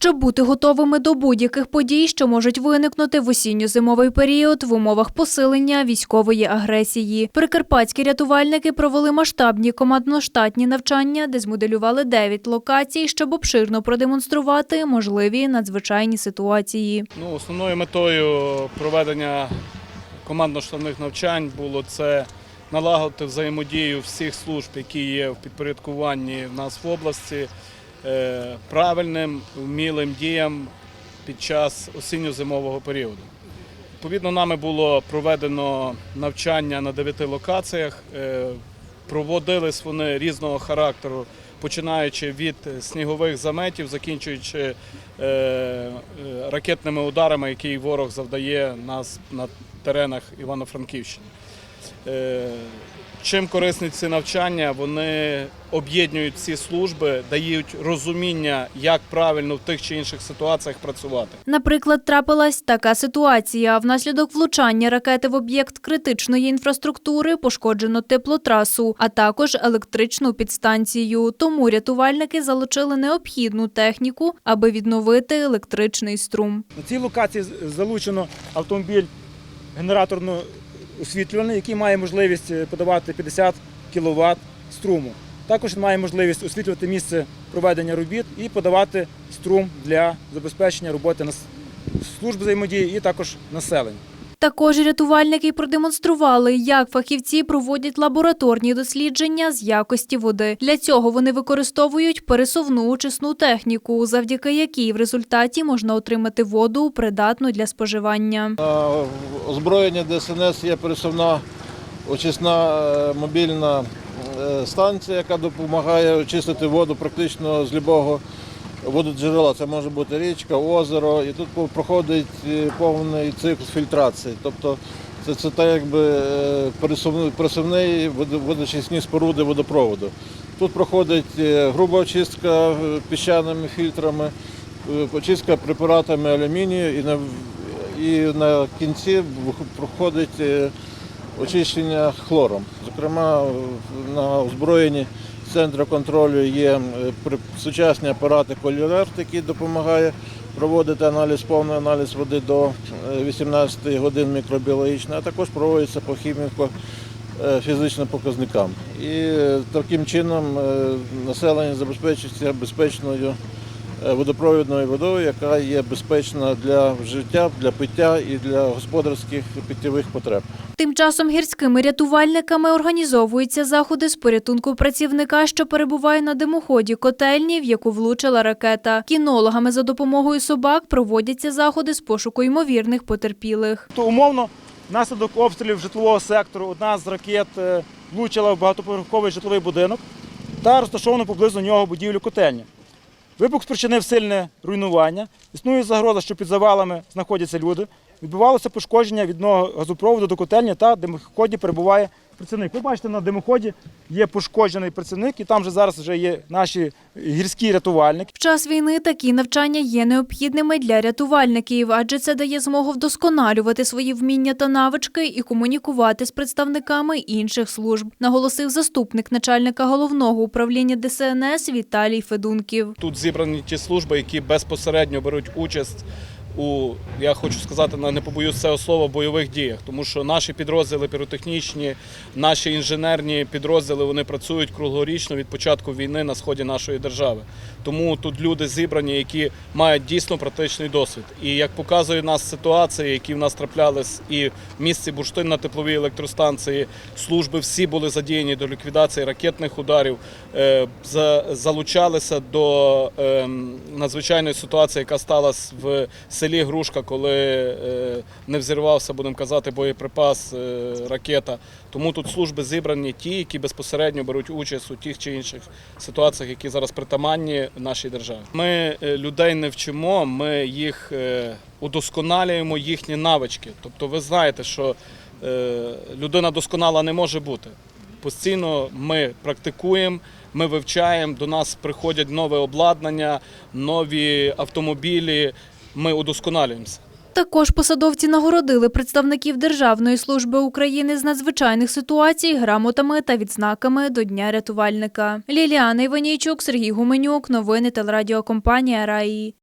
Щоб бути готовими до будь-яких подій, що можуть виникнути в осінньо-зимовий період в умовах посилення військової агресії. Прикарпатські рятувальники провели масштабні командно-штатні навчання, де змоделювали 9 локацій, щоб обширно продемонструвати можливі надзвичайні ситуації. Ну, основною метою проведення командно-штабних навчань було це налагодити взаємодію всіх служб, які є в підпорядкуванні в нас в області, правильним, вмілим діям під час осінньо-зимового періоду. Відповідно, нами було проведено навчання на дев'яти локаціях. Е, Проводились вони різного характеру, починаючи від снігових заметів, закінчуючи е, е, ракетними ударами, які ворог завдає нас на теренах Івано-Франківщини. Чим корисні ці навчання? Вони об'єднують ці служби, дають розуміння, як правильно в тих чи інших ситуаціях працювати. Наприклад, трапилась така ситуація. Внаслідок влучання ракети в об'єкт критичної інфраструктури пошкоджено теплотрасу, а також електричну підстанцію. Тому рятувальники залучили необхідну техніку, аби відновити електричний струм. На цій локації залучено автомобіль генераторно освітлюваний, який має можливість е, подавати 50 кВт струму. Також він має можливість освітлювати місце проведення робіт і подавати струм для забезпечення роботи служб взаємодії і також населення. Також рятувальники продемонстрували, як фахівці проводять лабораторні дослідження з якості води. Для цього вони використовують пересувну очисну техніку, завдяки якій в результаті можна отримати воду придатну для споживання. На озброєнні ДСНС є пересувна очисна е, мобільна е, станція, яка допомагає очистити воду практично з будь-якого вододжерела. Це може бути річка, озеро, і тут проходить е, повний цикл фільтрації. Тобто це, це так якби е, пересувний, водочисні споруди водопроводу. Тут проходить е, груба очистка піщаними фільтрами, очистка препаратами алюмінію і на, і на кінці проходить очищення хлором. Зокрема, на озброєнні центру контролю є е, сучасні апарати кольорерт, які допомагає проводити аналіз, повний аналіз води до е, 18 годин мікробіологічно, а також проводиться по хіміко е, фізичним показникам. І е, таким чином е, населення забезпечується безпечною е, водопровідною водою, яка є безпечна для життя, для пиття і для господарських питтєвих потреб. Тим часом гірськими рятувальниками організовуються заходи з порятунку працівника, що перебуває на димоході котельні, в яку влучила ракета. Кінологами за допомогою собак проводяться заходи з пошуку ймовірних потерпілих. То умовно, внаслідок обстрілів житлового сектору одна з ракет е, влучила в багатоповерховий житловий будинок та розташовану поблизу нього будівлю котельні. Вибух спричинив сильне руйнування. Існує загроза, що під завалами знаходяться люди. Відбувалося пошкодження від одного газопроводу до котельні та димоході перебуває працівник. Ви бачите, на димоході є пошкоджений працівник, і там вже зараз вже є наші гірські рятувальники. В час війни такі навчання є необхідними для рятувальників, адже це дає змогу вдосконалювати свої вміння та навички і комунікувати з представниками інших служб, наголосив заступник начальника головного управління ДСНС Віталій Федунків. Тут зібрані ті служби, які безпосередньо беруть участь у, я хочу сказати, не побоюсь цього слова, бойових діях, тому що наші підрозділи піротехнічні, наші інженерні підрозділи вони працюють круглорічно від початку війни на сході нашої держави. Тому тут люди зібрані, які мають дійсно практичний досвід. І як показує нас ситуація, які в нас траплялись і в місті Бурштин на тепловій електростанції, служби всі були задіяні до ліквідації ракетних ударів, е, за- залучалися до ем, надзвичайної ситуації, яка сталася в селі Грушка, коли е, не взірвався, будемо казати, боєприпас, е, ракета. Тому тут служби зібрані ті, які безпосередньо беруть участь у тих чи інших ситуаціях, які зараз притаманні нашій державі. Ми е, людей не вчимо, ми їх удосконалюємо їхні навички. Тобто, ви знаєте, що людина досконала не може бути. Постійно ми практикуємо, ми вивчаємо, до нас приходять нове обладнання, нові автомобілі. Ми удосконалюємося. Також посадовці нагородили представників Державної служби України з надзвичайних ситуацій грамотами та відзнаками до Дня рятувальника. Ліліана Іванійчук, Сергій Гуменюк. Новини телерадіокомпанія Раї.